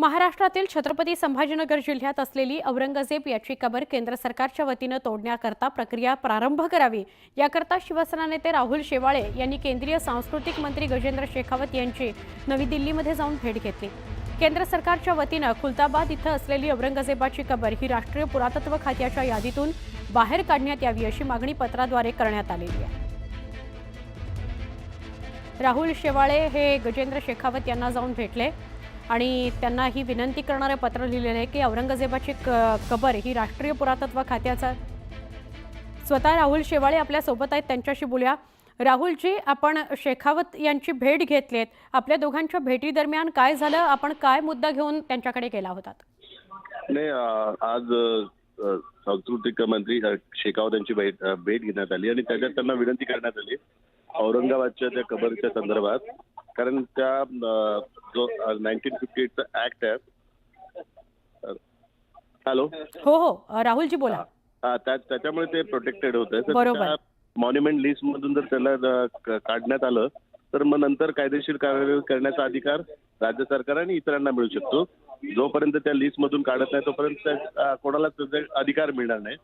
महाराष्ट्रातील छत्रपती संभाजीनगर जिल्ह्यात असलेली औरंगजेब याची कबर केंद्र सरकारच्या वतीनं तोडण्याकरता प्रक्रिया प्रारंभ करावी. याकरता शिवसेना नेते राहुल शेवाळे यांनी केंद्रीय सांस्कृतिक मंत्री गजेंद्र शेखावत यांची नवी दिल्लीमध्ये जाऊन भेट घेतली. केंद्र सरकारच्या वतीनं खुलताबाद इथं असलेली औरंगजेबाची कबर ही राष्ट्रीय पुरातत्व खात्याच्या यादीतून बाहेर काढण्यात यावी अशी मागणी पत्राद्वारे करण्यात आलेली आहे. राहुल शेवाळे हे गजेंद्र शेखावत यांना जाऊन भेटले. आणि त्यांना ही विनंती करणारे पत्र लिहिलेलं आहे की औरंगजेबाची क कबर ही राष्ट्रीय पुरातत्व खात्याचा स्वतः राहुल शेवाळे आपल्यासोबत आहेत त्यांच्याशी बोलूया. राहुलजी आपण शेखावत यांची भेट घेतलीत. आपल्या दोघांच्या भेटीदरम्यान काय झालं? आपण काय मुद्दा घेऊन त्यांच्याकडे गेला होता नाही आज सांस्कृतिक मंत्री शेखावत यांची भेट भेट घेण्यात आली आणि त्याच्यात त्यांना विनंती करण्यात आली. औरंगाबादच्या त्या कबरच्या संदर्भात कारण त्या जो नाईन्टीन फिफ्टी एटचा ऍक्ट आहे. हॅलो? हो हो. राहुलजी बोला. हा. त्या त्याच्यामुळे ते प्रोटेक्टेड होते. मॉन्युमेंट लिस्ट मधून जर त्याला काढण्यात आलं तर मग नंतर कायदेशीर कार्यवाही करण्याचा अधिकार राज्य सरकार आणि इतरांना मिळू शकतो. जोपर्यंत त्या लिस्ट मधून काढत नाही तोपर्यंत कोणालाच अधिकार मिळणार नाही.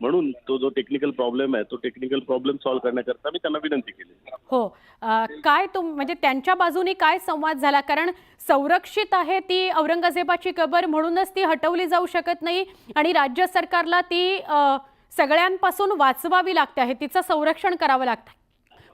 म्हणून तो जो टेक्निकल प्रॉब्लेम आहे तो टेक्निकल प्रॉब्लेम सॉल्व्ह करण्याकरता मी त्यांना विनंती केली. हो अ, काय तुम म्हणजे त्यांच्या बाजूनी काय संवाद झाला? कारण संरक्षित आहे ती औरंगजेबाची कबर म्हणूनच ती हटवली जाऊ शकत नाही आणि राज्य सरकारला ती सगळ्यांपासून वाचवावी लागते आहे. तिचं संरक्षण करावं लागतं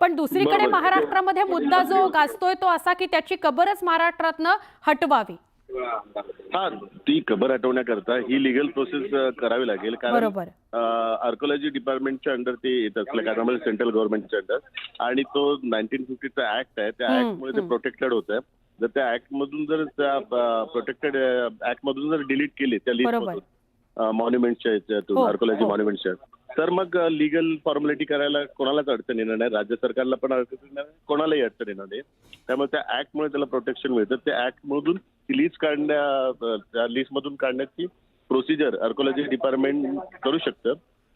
पण दुसरीकडे. महाराष्ट्रामध्ये मुद्दा जो गाजतोय तो असा की त्याची कबरच महाराष्ट्रातनं हटवावी. हा ती कबर हटवण्याकरता ही लिगल प्रोसेस करावी लागेल. कारण बरोबर. आर्कोलॉजी डिपार्टमेंटच्या अंडर ते येत असलं कारण म्हणजे सेंट्रल गव्हर्नमेंटच्या अंडर आणि तो नाईन्टीन फिफ्टीचा ऍक्ट आहे. त्या हम्म, ऍक्ट मुळे ते हम्म. प्रोटेक्टेड होत आहे जर त्या ऍक्ट मधून जर त्या प्रोटेक्टेड ऍक्ट मधून जर डिलीट केले त्या लिस्ट बरोबर. मधून मॉन्युमेंटच्या याच्यातून हो, आर्कोलॉजी हो. मॉन्युमेंटच्या तर मग लिगल फॉर्मॅलिटी करायला कोणालाच अडचण येणार नाही. राज्य सरकारला पण अडचण येणार नाही. कोणालाही अडचण येणार नाही. त्यामुळे त्या ऍक्ट मुळे त्याला प्रोटेक्शन मिळतं. त्या ऍक्ट मधून ती लिस्ट काढण्या अं, त्या लिस्ट मधून काढण्याची प्रोसिजर आर्कोलॉजी डिपार्टमेंट करू शकतं.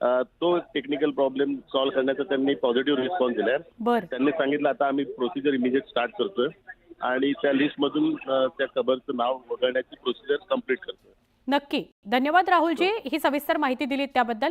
अं, तो टेक्निकल प्रॉब्लेम सॉल्व्ह करण्याचा त्यांनी पॉझिटिव्ह रिस्पॉन्स दिलाय. बर. त्यांनी सांगितलं आता आम्ही प्रोसिजर इमिजिएट स्टार्ट करतोय आणि त्या लिस्ट मधून अं, त्या कबरचं नाव वगळण्याची प्रोसिजर कंप्लीट करतोय. नक्की. धन्यवाद राहुलजी ही सविस्तर माहिती दिलीत त्याबद्दल.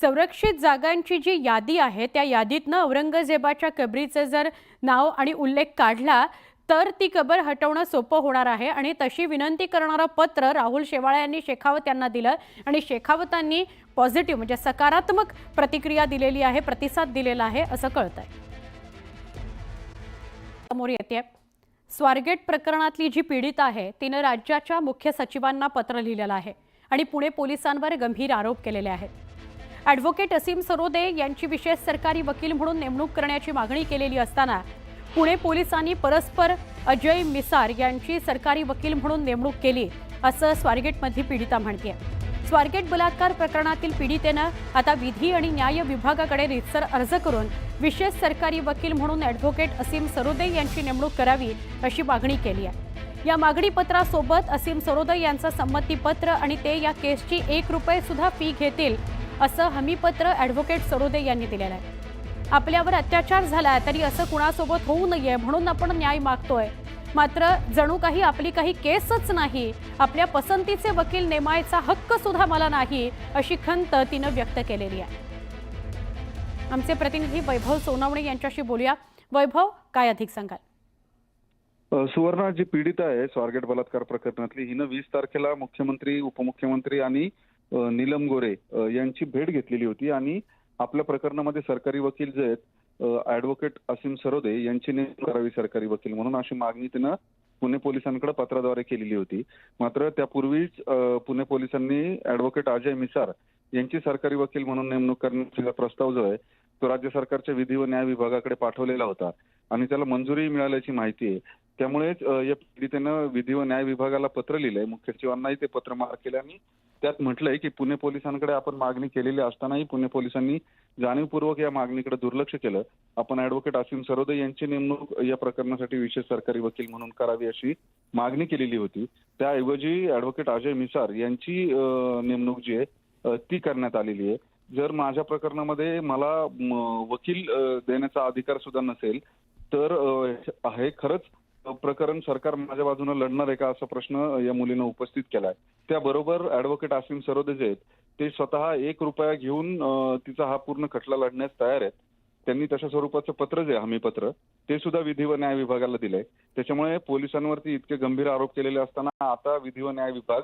संरक्षित जागांची जी यादी आहे त्या यादीतनं औरंगजेबाच्या कबरीचं जर नाव आणि उल्लेख काढला तर ती कबर हटवणं सोपं होणार आहे आणि तशी विनंती करणारं पत्र राहुल शेवाळे यांनी शेखावत यांना दिलं आणि शेखावतांनी पॉझिटिव्ह म्हणजे सकारात्मक प्रतिक्रिया दिलेली आहे प्रतिसाद दिलेला आहे असं कळतंय. समोर येते. स्वारगेट प्रकरणातली जी पीडित आहे तिनं राज्याच्या मुख्य सचिवांना पत्र लिहिलेलं आहे आणि पुणे पोलिसांवर गंभीर आरोप केलेले आहेत. ॲडव्होकेट असीम सरोदे यांची विशेष सरकारी वकील म्हणून नेमणूक करण्याची मागणी केलेली असताना पुणे पोलिसांनी परस्पर अजय मिसार यांची सरकारी वकील म्हणून नेमणूक केली असं स्वारगेटमधली पीडिता म्हणते स्वारगेट बलात्कार प्रकरणातील पीडितेनं आता विधी आणि न्याय विभागाकडे रितसर अर्ज करून विशेष सरकारी वकील म्हणून ॲडव्होकेट असीम सरोदे यांची नेमणूक करावी अशी मागणी केली आहे. या मागणीपत्रासोबत असीम सरोदे यांचं संमतीपत्र आणि ते या केसची एक रुपये सुद्धा फी घेतील असं हमीपत्र ॲडव्होकेट सरोदे यांनी दिलेलं आहे. आपल्यावर अत्याचार झाला तरी असं कुणासोबत होऊ नये म्हणून आपण न्याय मागतोय. मात्र जणू काही आपली काही केसच नाही. आपल्या पसंतीचे वकील नेमायचा हक्क सुद्धा मला नाही अशी खंत तिनं व्यक्त केलेली आहे. आमचे प्रतिनिधी वैभव सोनावणे यांच्याशी बोलूया. वैभव काय अधिक सांगाल? सुवर्णा जी पीडित आहे स्वारगेट बलात्कार प्रकरणातली हिनं वीस तारखेला मुख्यमंत्री उपमुख्यमंत्री आणि नीलम गोरे यांची भेट घेतलेली होती आणि आपल्या प्रकरणामध्ये सरकारी वकील जे आहेत ऍडव्होकेट असीम सरोदे यांची नेमणूक करावी सरकारी वकील म्हणून अशी मागणी तिनं पुणे पोलिसांकडे पत्राद्वारे केलेली होती. मात्र त्यापूर्वीच पुणे पोलिसांनी ऍडव्होकेट अजय मिसार यांची सरकारी वकील म्हणून नेमणूक करण्याचा प्रस्ताव जो आहे तो राज्य सरकारच्या विधी व न्याय विभागाकडे पाठवलेला होता. आणि त्याला मंजुरी मिळाल्याची माहिती आहे. त्यामुळेच या पीडितेनं विधी व न्याय विभागाला पत्र लिहिलंय. मुख्य सचिवांनाही ते पत्र मार्क केलं आणि त्यात म्हटलंय की पुणे पोलिसांकडे आपण मागणी केलेली असतानाही पुणे पोलिसांनी जाणीवपूर्वक या मागणीकडे दुर्लक्ष केलं. आपण ऍडव्होकेट असीम सरोदे यांची नेमणूक या प्रकरणासाठी विशेष सरकारी वकील म्हणून करावी अशी मागणी केलेली होती. त्याऐवजी ऍडव्होकेट अजय मिसार यांची नेमणूक जी आहे ती करण्यात आलेली आहे. जर माझ्या प्रकरणामध्ये मला वकील देण्याचा अधिकार सुद्धा नसेल तर हे खरंच प्रकरण सरकार माझ्या बाजूने लढणार आहे का असा प्रश्न या मुलीनं उपस्थित केलाय. त्याबरोबर ऍडव्होकेट आसिम सरोदे जे आहेत ते स्वतः एक रुपया घेऊन तिचा हा पूर्ण खटला लढण्यास तयार आहेत. त्यांनी तशा स्वरूपाचं पत्र जे हमी पत्र ते सुद्धा विधी व न्याय विभागाला दिलंय. त्याच्यामुळे पोलिसांवरती इतके गंभीर आरोप केलेले असताना आता विधी व न्याय विभाग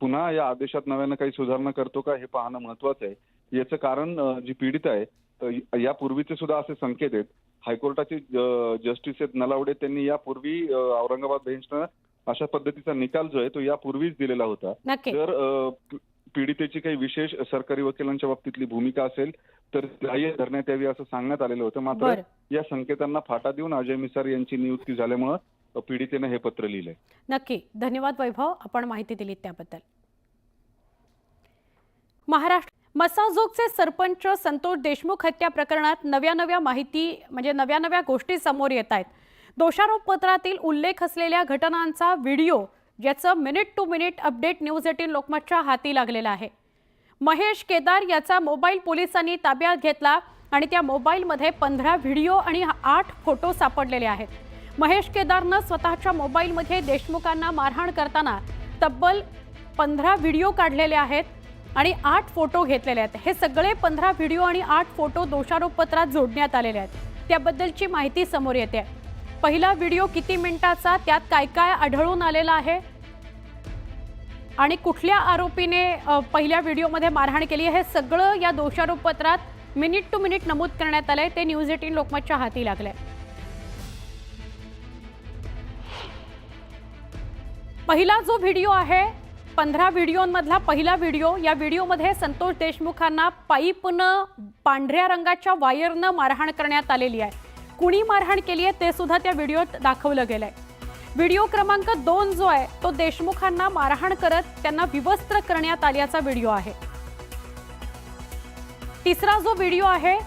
पुन्हा या आदेशात नव्यानं काही सुधारणा करतो का हे पाहणं महत्वाचं आहे. याचं कारण जी पीडित आहे यापूर्वीचे सुद्धा असे संकेत आहेत. हायकोर्टाचे जस्टिस आहेत नलावडे त्यांनी यापूर्वी औरंगाबाद बेंचनं अशा पद्धतीचा निकाल जो आहे तो यापूर्वीच दिलेला होता. जर पी- पीडितेची काही विशेष सरकारी वकिलांच्या बाबतीतली भूमिका असेल तर ग्राह्य धरण्यात यावी असं सांगण्यात आलेलं होतं. मात्र या संकेतांना फाटा देऊन अजय मिसार यांची नियुक्ती झाल्यामुळं पीडितेनं हे पत्र लिहिलंय. नक्की. धन्यवाद वैभव. आपण माहिती दिलीत त्याबद्दल. महाराष्ट्र मसाजोगचे सरपंच संतोष देशमुख हत्या प्रकरणात नव्या नव्या माहिती म्हणजे नव्या नव्या गोष्टी समोर येत आहेत. दोषारोप पत्रातील उल्लेख असलेल्या घटनांचा व्हिडिओ ज्याचं minute to minute update news eighteen लोकमतच्या हाती लागलेला आहे. महेश केदार याचा मोबाईल पोलिसांनी ताब्यात घेतला आणि त्या मोबाईलमध्ये पंधरा व्हिडिओ आणि आठ फोटो सापडलेले आहेत. महेश केदारनं स्वतःच्या मोबाईलमध्ये देशमुखांना मारहाण करताना तब्बल पंधरा व्हिडिओ काढलेले आहेत. आणि आठ फोटो घेतलेले आहेत. हे सगळे पंधरा व्हिडिओ आणि आठ फोटो दोषारोपपत्रात जोडण्यात आलेले आहेत. त्याबद्दलची माहिती समोर येते. पहिला व्हिडिओ किती मिनिटाचा त्यात काय काय आढळून आलेला आहे? आणि कुठल्या आरोपीने पहिल्या व्हिडिओमध्ये मारहाण केली आहे? हे सगळं या दोषारोपपत्रात मिनिट टू मिनिट नमूद करण्यात आलंय. ते न्यूज एटीन लोकमतच्या हाती लागलंय. पहिला जो व्हिडिओ आहे पंधरा व्हिडिओमधला पहिला व्हिडिओ या व्हिडिओमध्ये संतोष देशमुखांना पाईपनं पांढऱ्या रंगाच्या वायरनं मारहाण करण्यात आलेली आहे. कुणी मारहाण केली आहे ते सुद्धा त्या व्हिडिओत दाखवलं गेलं आहे व्हिडिओ क्रमांक दोन जो आहे तो देशमुखांना मारहाण करत त्यांना विवस्त्र करण्यात आल्याचा व्हिडिओ आहे. तिसरा जो व्हिडिओ आहे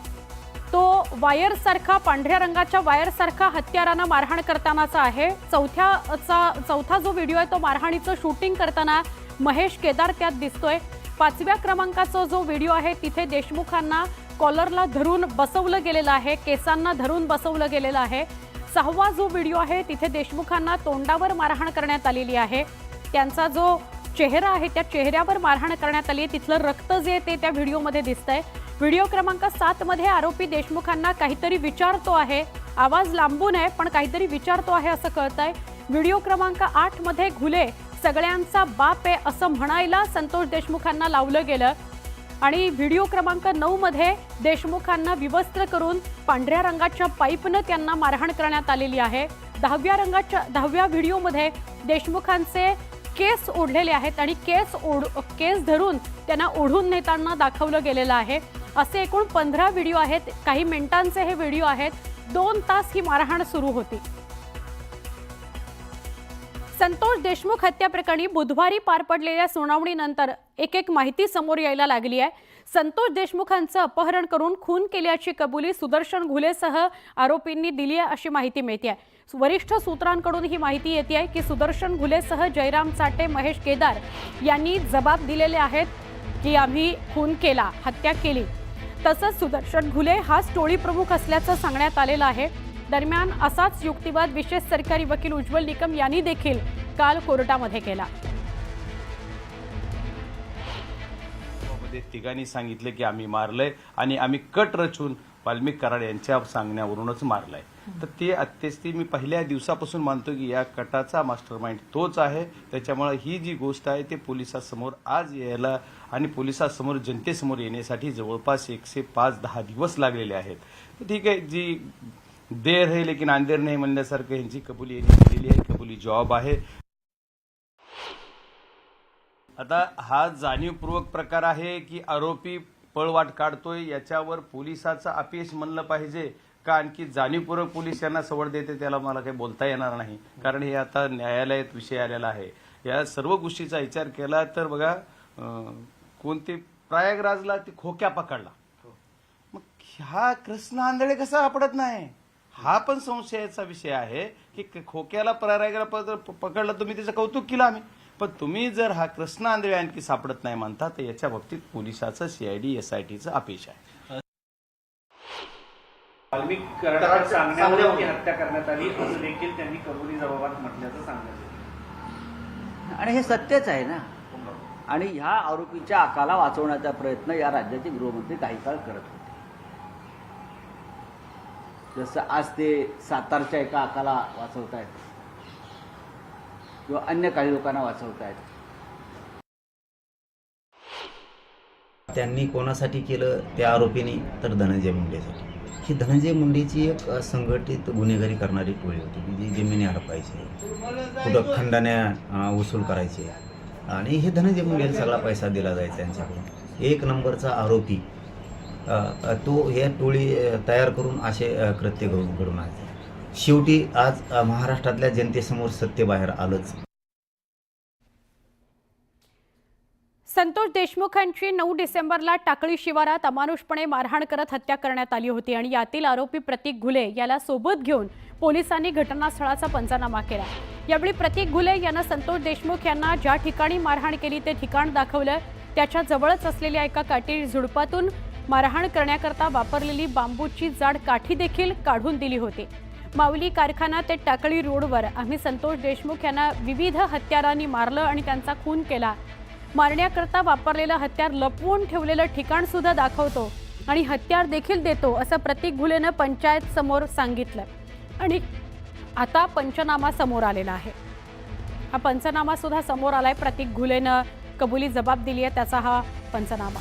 तो वायरसारखा पांढऱ्या रंगाच्या वायरसारखा हत्यारांना हत्यारानं मारहाण करतानाचा आहे. चौथ्याचा चौथा जो व्हिडिओ आहे तो मारहाणीचं शूटिंग करताना महेश केदार त्यात दिसतोय. पाचव्या क्रमांकाचा जो व्हिडिओ आहे तिथे देशमुखांना कॉलरला धरून बसवलं गेलेलं आहे केसांना धरून बसवलं गेलेलं आहे. सहावा जो व्हिडिओ आहे तिथे देशमुखांना तोंडावर मारहाण करण्यात आलेली आहे. त्यांचा जो चेहरा आहे त्या चेहऱ्यावर मारहाण करण्यात आली आहे. तिथलं रक्त जे ते त्या व्हिडिओमध्ये दिसतंय. व्हिडिओ क्रमांक सातमध्ये आरोपी देशमुखांना काहीतरी विचारतो आहे. आवाज लांबून आहे पण काहीतरी विचारतो आहे असं कळत आहे व्हिडिओ क्रमांक आठमध्ये घुले सगळ्यांचा बाप आहे असं म्हणायला संतोष देशमुखांना लावलं गेलं. आणि व्हिडिओ क्रमांक नऊमध्ये देशमुखांना विवस्त्र करून पांढऱ्या रंगाच्या पाईपनं त्यांना मारहाण करण्यात आलेली आहे. दहाव्या रंगाच्या दहाव्या व्हिडिओमध्ये देशमुखांचे केस ओढलेले आहेत आणि केस ओढ केस धरून त्यांना ओढून नेताना दाखवलं गेलेलं आहे. असे एकूण पंधरा व्हिडिओ आहेत. काही मिनिटांचे हे व्हिडिओ आहेत. दोन तास ही मारहाण सुरू होती. संतोष देशमुख हत्या प्रकरणी बुधवारी पार पडलेल्या सुनावणीनंतर एक एक माहिती समोर यायला लागली आहे. संतोष देशमुखांचं अपहरण करून खून केल्याची कबुली सुदर्शन घुलेसह आरोपींनी दिली आहे अशी माहिती मिळते आहे. वरिष्ठ सूत्रांकडून ही माहिती येते आहे की सुदर्शन घुलेसह जयराम चाटे महेश केदार यांनी जबाब दिलेले आहेत की आम्ही खून केला हत्या केली. तसंच सुदर्शन घुले हा टोळी प्रमुख असल्याचं सांगण्यात आलेलं आहे. दरम्यान असाच युक्तिवाद विशेष सरकारी वकील उज्ज्वल निकम यांनी देखील काल कोर्टामध्ये केला. तिघांनी सांगितले की आम्ही मारलंय आणि आम्ही कट रचून वाल्मिक कराड यांच्या सांगण्यावरूनच मारलाय. तर ते अत्यस्ती मी पहिल्या दिवसापासून मानतो की या कटाचा मास्टर माइंड तोच आहे. त्याच्यामुळे ही जी गोष्ट आहे ते पोलिसासमोर आज यायला आणि पोलिसासमोर जनतेसमोर येण्यासाठी जवळपास एकशे पाच दहा दिवस लागलेले आहेत. तर ठीक आहे जी देर है लेकिन अंधेर नाही म्हणण्यासारखं यांची कबुली यांनी केलेली आहे कबुली जॉब आहे। आता हा जाणीवपूर्वक प्रकार आहे की आरोपी पळवाट काढतोय याच्यावर पोलिसाचं अपयश म्हणलं पाहिजे का आणखी जाणीवपूर्वक पोलीस यांना सवड देते त्याला मला काही बोलता येणार नाही. कारण हे आता न्यायालयात विषय आलेला आहे. या सर्व गोष्टीचा विचार केला तर बघा कोणते प्रयागराजला ती खोक्या पकडला. मग हा कृष्ण आंधळे कसा आपडत नाही? हा पण संशयाचा विषय आहे की खोक्याला प्रयागराज प- पकडला तुम्ही त्याचं कौतुक केलं आम्ही. पण तुम्ही जर हा कृष्ण आंधळे आणखी सापडत नाही म्हणता तर याच्या बाबतीत पोलिसाचं सीआयडी एसआयटीचं अपेक्षा आहे. हत्या करण्यात आली असं देखील त्यांनी कबुली जबाबात म्हटल्याचं सांगण्यात येतं. आणि हे सत्यच आहे ना. आणि ह्या आरोपीच्या आकाला वाचवण्याचा प्रयत्न या राज्याचे गृहमंत्री काही काळ करत होते. जसं आज ते सातारच्या एका आकाला वाचवतायत. किंवा अन्य काही लोकांना वाचवतायत. त्यांनी कोणासाठी केलं त्या आरोपीने तर धनंजय मुंडेसाठी. ही धनंजय मुंडेची एक संघटित गुन्हेगारी करणारी टोळी होती. म्हणजे जी जमिनी हडपायची कुठं खंडण्या वसूल करायचे. आणि हे धनंजय मुंडेला सगळा पैसा दिला जायचा त्यांच्याकडून. एक नंबरचा आरोपी तो हे टोळी तयार करून असे कृत्य घडून घडून शेवटी आज महाराष्ट्रातल्या जनतेसमोर सत्य बाहेर आलंच. संतोष देशमुखांची नऊ डिसेंबरला टाकळी शिवारात अमानुषपणे मारहाण करत हत्या करण्यात आली होती आणि यातील आरोपी प्रतीक घुले याला सोबत घेऊन पोलिसांनी घटनास्थळाचा पंचनामा केला. यावेळी प्रतीक घुले यानं संतोष देशमुख यांना ज्या ठिकाणी मारहाण केली ते ठिकाण दाखवलं. त्याच्या जवळच असलेल्या एका काटी झुडपातून मारहाण करण्याकरता वापरलेली बांबूची जाड काठी देखील काढून दिली होती. माऊली कारखाना ते टाकळी रोडवर आम्ही संतोष देशमुख यांना विविध हत्यारांनी मारलं आणि त्यांचा खून केला. मारण्याकरता वापरलेलं हत्यार लपवून ठेवलेलं ठिकाण सुद्धा दाखवतो आणि हत्यार देखील देतो असं प्रतीक घुलेनं पंचायत समोर सांगितलं. आणि आता पंचनामा समोर आलेला आहे. हा पंचनामा सुद्धा समोर आलाय. प्रतीक घुलेनं कबुली जबाब दिली आहे त्याचा हा पंचनामा.